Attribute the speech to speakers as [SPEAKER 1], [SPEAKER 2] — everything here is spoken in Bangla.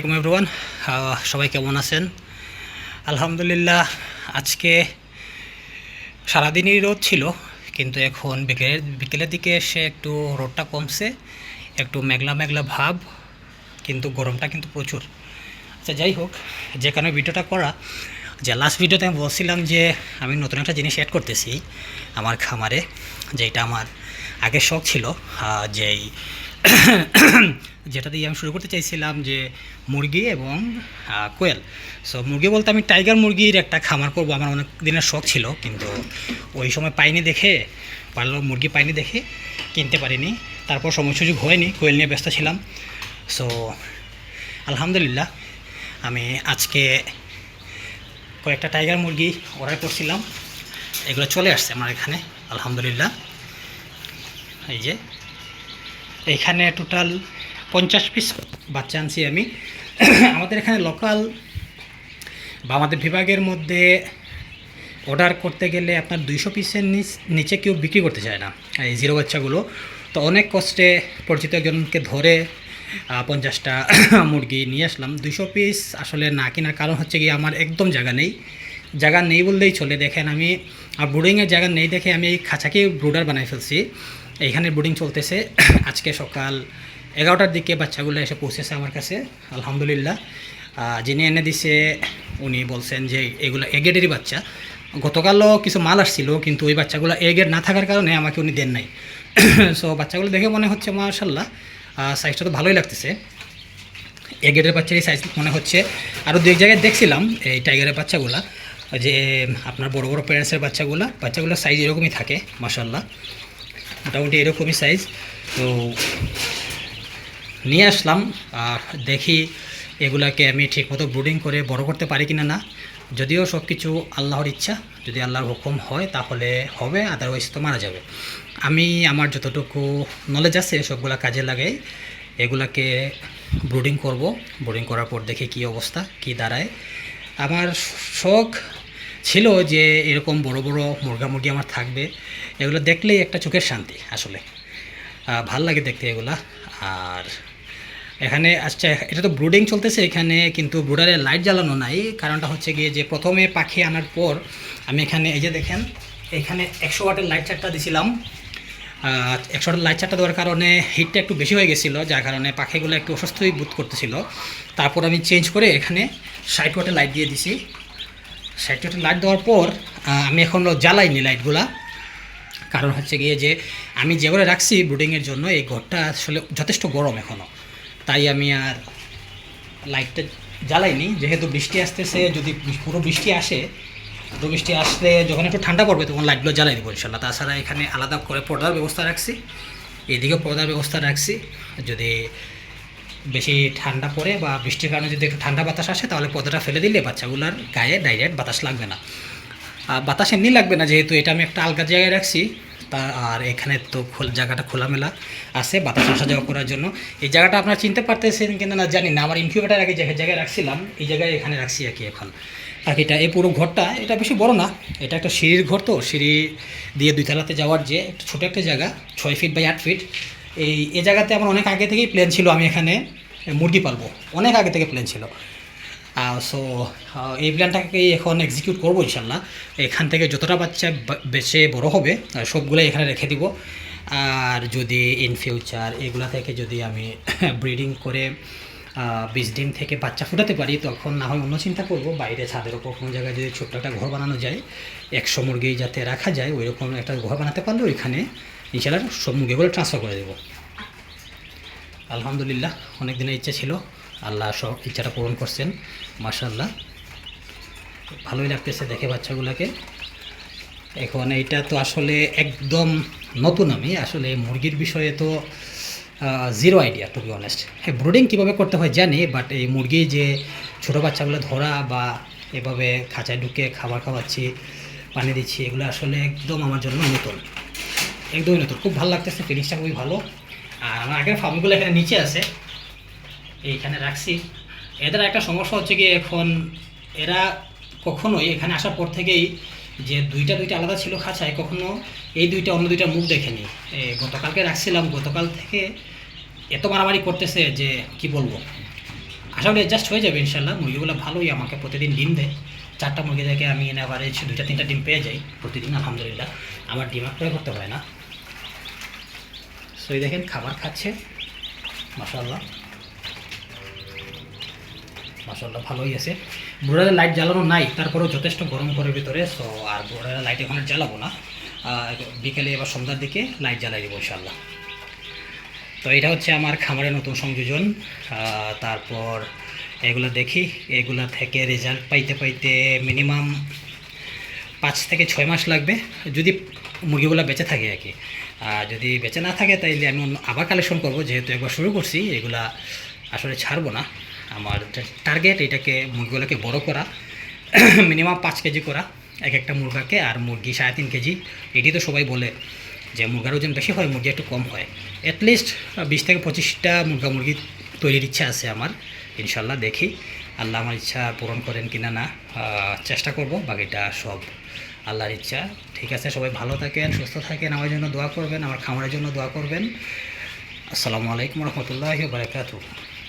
[SPEAKER 1] আসসালামাইকুম এভরিওয়ান সবাই কেমন আছেন? আলহামদুলিল্লাহ, আজকে সারাদিনই রোদ ছিল, কিন্তু এখন বিকেলের বিকেলের দিকে এসে একটু রোদটা কমছে, একটু মেঘলা মেঘলা ভাব, কিন্তু গরমটা কিন্তু প্রচুর। আচ্ছা যাই হোক যে কারণে ভিডিওটা করা, যে লাস্ট ভিডিওতে আমি বলছিলাম যে আমি নতুন একটা জিনিস অ্যাড করতেছি আমার খামারে যেটা আমার আগের শখ ছিল যেই যেটা দিয়ে আমি শুরু করতে চাইছিলাম যে মুরগি এবং কোয়েল। সো মুরগি বলতে আমি টাইগার মুরগির একটা খামার করব, আমার অনেক দিনের শখ ছিল, কিন্তু ওই সময় পাইনি দেখে পারল মুরগি পাইনি দেখে কিনতে পারিনি। তারপর সময় সুযোগ হয়নি, কোয়েল নিয়ে ব্যস্ত ছিলাম। সো আলহামদুলিল্লাহ, আমি আজকে কয়েকটা টাইগার মুরগি অর্ডার করছিলাম। এগুলো চলে আসছে আমার এখানে, আলহামদুলিল্লাহ। এই যে এখানে টোটাল পঞ্চাশ পিস বাচ্চা আনছি আমি। আমাদের এখানে লোকাল বা আমাদের বিভাগের মধ্যে অর্ডার করতে গেলে আপনার দুইশো পিসের নিচে কেউ বিক্রি করতে চায় না, এই জিরো বাচ্চাগুলো। তো অনেক কষ্টে পরিচিত একজনকে ধরে পঞ্চাশটা মুরগি নিয়ে আসলাম। দুইশো পিস আসলে না কেনার কারণ হচ্ছে কি আমার একদম জায়গা নেই। জায়গা নেই বললেই চলে। দেখেন আমি, আর ব্রুডিংয়ের জায়গা নেই দেখে আমি এই খাঁচাকে ব্রুডার বানাই ফেলছি। এইখানে বোর্ডিং চলতেছে। আজকে সকাল এগারোটার দিকে বাচ্চাগুলো এসে পৌঁছেছে আমার কাছে, আলহামদুলিল্লাহ। যিনি এনে দিছে, উনি বলছেন যে এগুলো এগেডেরই বাচ্চা। গতকালও কিছু মাল আসছিল, কিন্তু ওই বাচ্চাগুলো এগেড না থাকার কারণে আমাকে উনি দেন নাই। সো বাচ্চাগুলো দেখে মনে হচ্ছে মার্শাল্লাহ সাইজটা তো ভালোই লাগতেছে। এগেটের বাচ্চারই সাইজ মনে হচ্ছে। আরও দু এক জায়গায় দেখছিলাম এই টাইগারের বাচ্চাগুলা, যে আপনার বড় বড় প্যারেন্টসের বাচ্চাগুলা, বাচ্চাগুলোর সাইজ এরকমই থাকে মাসাল্লাহ মোটামুটি এরকমই সাইজ তো নিয়ে আসলাম আর দেখি এগুলাকে আমি ঠিকমতো ব্রুডিং করে বড় করতে পারি কিনা না। যদিও সব কিছু আল্লাহর ইচ্ছা, যদি আল্লাহর হুকুম হয় তাহলে হবে আদারওয়াইজ তো মারা যাবে। আমি আমার যতটুকু নলেজ আছে সবগুলা কাজে লাগাই, এগুলাকে ব্রুডিং করব। ব্রুডিং করার পর দেখি কি অবস্থা, কি দাঁড়ায়। আমার শখ ছিল যে এরকম বড় বড় মুরগা মুরগি আমার থাকবে, এগুলো দেখলেই একটা চোখের শান্তি আসলে। ভালো লাগে দেখতে এগুলা। আর এখানে আচ্ছা এটা তো ব্রুডিং চলতেছে এখানে, কিন্তু ব্রুডারে লাইট জ্বালানো নাই। কারণটা হচ্ছে গিয়ে যে প্রথমে পাখি আনার পর আমি এখানে, এই যে দেখেন, এখানে একশো ওয়াটের লাইট চারটা দিছিলাম। একশো ওয়াটের লাইট চারটা দেওয়ার কারণে হিটটা একটু বেশি হয়ে গেছিল, যার কারণে পাখিগুলো একটু অসুস্থই বোধ করতেছিল। তারপর আমি চেঞ্জ করে এখানে ষাট ওয়াটের লাইট দিয়ে দিছি। ওয়াটের লাইট দেওয়ার পর আমি এখনও জ্বালাইনি লাইটগুলা কারণ হচ্ছে গিয়ে যে আমি যে রাখছি ব্রুডিংয়ের জন্য, এই ঘরটা আসলে যথেষ্ট গরম এখনও তাই আমি আর লাইটটা জ্বালাইনি। যেহেতু বৃষ্টি আসতেছে, যদি পুরো বৃষ্টি আসে, পুরো বৃষ্টি আসলে যখন একটু ঠান্ডা পড়বে, তখন লাইটগুলো জ্বালাই দেবো ইনশাল্লাহ তাছাড়া এখানে আলাদা করে পর্দার ব্যবস্থা রাখছি। এদিকেও পর্দার ব্যবস্থা রাখছি। যদি বেশি ঠান্ডা পড়ে বা বৃষ্টির কারণে যদি একটু ঠান্ডা বাতাস আসে, তাহলে পর্দাটা ফেলে দিলে বাচ্চাগুলোর গায়ে ডাইরেক্ট বাতাস লাগবে না। আর বাতাস এমনি লাগবে না, যেহেতু এটা আমি একটা আলগা জায়গায় রাখছি, তা আর এখানে তো খোল- জায়গাটা খোলামেলা আছে, বাতাস আসা যাওয়া করার জন্য। এই জায়গাটা আপনারা চিনতে পারতেছেন কিনা না জানি না, আমার ইনকিউবেটার আগে যে জায়গায় রাখছিলাম, এই জায়গায় এখানে রাখছি আর কি এখন। পাখিটা এই পুরো ঘরটা, এটা বেশি বড় না, এটা একটা সিঁড়ির ঘর তো, সিঁড়ি দিয়ে দুই তলাতে যাওয়ার যে একটা ছোটো একটা জায়গা, ছয় ফিট বাই আট ফিট এই, এ জায়গাতে আমার অনেক আগে থেকেই প্ল্যান ছিল আমি এখানে মুরগি পালবো। অনেক আগে থেকে প্ল্যান ছিল। সো এই প্ল্যানটাকে এখন এক্সিকিউট করব ইনশাল্লাহ। এখান থেকে যতটা বাচ্চা বেঁচে বড় হবে সবগুলোই এখানে রেখে দিব। আর যদি ইন ফিউচার এগুলা থেকে যদি আমি ব্রিডিং করে বীজ ডিম থেকে বাচ্চা ফুটাতে পারি, তখন না হয় অন্য চিন্তা করব। বাইরে ছাদের ওপর কোনো জায়গায় যদি ছোট্ট একটা ঘর বানানো যায়, একশো মুরগি যাতে রাখা যায় ওই রকম একটা ঘর বানাতে পারলে ওইখানে ইনশাল্লাহ সব মুরগিগুলো ট্রান্সফার করে দেবো। আলহামদুলিল্লাহ অনেক দিনের ইচ্ছা ছিল। আল্লাহ সব ইচ্ছাটা পূরণ করছেন মাশাল্লাহ ভালোই লাগতেছে দেখে বাচ্চাগুলোকে। এখন এইটা তো আসলে একদম নতুন আমি, আসলে মুরগির বিষয়ে তো zero idea to be honest হ্যাঁ ব্রুডিং কীভাবে করতে হয় জানি বাট এই মুরগি যে ছোটো বাচ্চাগুলো ধরা বা এভাবে খাঁচায় ঢুকে খাবার খাওয়াচ্ছি, পানি দিচ্ছি, এগুলো আসলে একদম আমার জন্য নতুন। একদমই নতুন। খুব ভালো লাগতেছে ফিনিশটা খুবই ভালো। আর আমার আগের ফার্মগুলো এখানে নিচে আছে। এইখানে রাখছি। এদের একটা সমস্যা হচ্ছে কি, এখন এরা কখনোই এখানে আসার পর থেকেই যে দুইটা দুইটা আলাদা ছিল খাঁচায়, কখনো এই দুইটা অন্য দুইটা মুখ দেখেনি। গতকালকে রাখছিলাম, গতকাল থেকে এত মারামারি করতেছে যে কি বলব। আশা করি অ্যাডজাস্ট হয়ে যাবে ইনশাল্লাহ মুরগিগুলো ভালোই আমাকে প্রতিদিন ডিম দেয়। চারটা মুরগি থেকে আমি এনে অ্যাভারেজ দুইটা তিনটা ডিম পেয়ে যাই প্রতিদিন, আলহামদুলিল্লাহ। আমার ডিম ক্রয় করতে হয় না। সো এই দেখেন, খাবার খাচ্ছে। মাসাল্লাহ মাসাল্লাহ ভালোই আছে। ব্রোডারের লাইট জ্বালানো নাই, তারপরেও যথেষ্ট গরম করে ভিতরে সো আর ব্রোডারের লাইট এখন জ্বালাবো না। বিকেলে এবার সন্ধ্যার দিকে লাইট জ্বালাই দেবো ইনশাল্লাহ তো এটা হচ্ছে আমার খামারের নতুন সংযোজন। তারপর এগুলো দেখি, এগুলা থেকে রেজাল্ট পাইতে পাইতে মিনিমাম পাঁচ থেকে ছয় মাস লাগবে। যদি মুরগিগুলো বেঁচে থাকে আর কি। যদি বেঁচে না থাকে তাইলে আমি আবার কালেকশন করব, যেহেতু একবার শুরু করছি, এগুলা আসলে ছাড়বো না। আমার টার্গেট এটাকে মুরগিগুলোকে বড় করা মিনিমাম পাঁচ কেজি করা, এক একটা মুরগাকে, আর মুরগি সাড়ে তিন কেজি। এটি তো সবাই বলে যে মুরগার ওজন বেশি হয়, মুরগি একটু কম হয়। অ্যাটলিস্ট বিশ থেকে পঁচিশটা মুরগা মুরগি তৈরির ইচ্ছা আছে আমার। ইনশাল্লাহ দেখি। আল্লাহ আমার ইচ্ছা পূরণ করেন কিনা না চেষ্টা করব, বাকিটা সব আল্লাহর ইচ্ছা। ঠিক আছে, সবাই ভালো থাকেন, সুস্থ থাকেন, আমার জন্য দোয়া করবেন, আমার খামারের জন্য দোয়া করবেন। আসসালামু আলাইকুম রহমতুল্লাহ বারকাতু